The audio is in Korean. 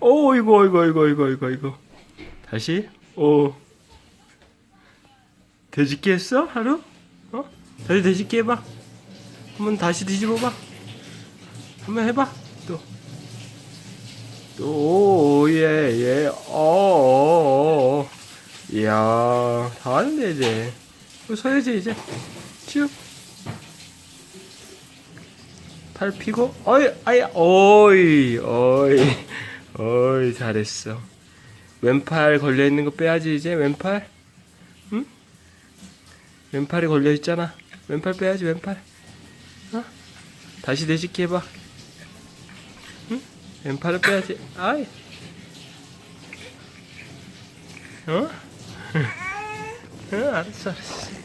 오 이거 이거 이거 이거 이거 이거. 다시? 오 돼지기 했어 하루? 어? 다시 돼지기 해봐. 한번 다시 뒤집어봐. 한번 해봐 또또예예어 이야 다 하는데 이제. 서야지 이제. 쭉. 팔 피고 어이 아이 어이 어이 어이 잘했어. 왼팔 걸려 있는 거 빼야지 이제 왼팔. 응? 왼팔이 걸려 있잖아. 왼팔 빼야지 왼팔. 어? 다시 내쉽게 해봐. 응? 왼팔을 빼야지. 아이. 어? 응 알았어 알았어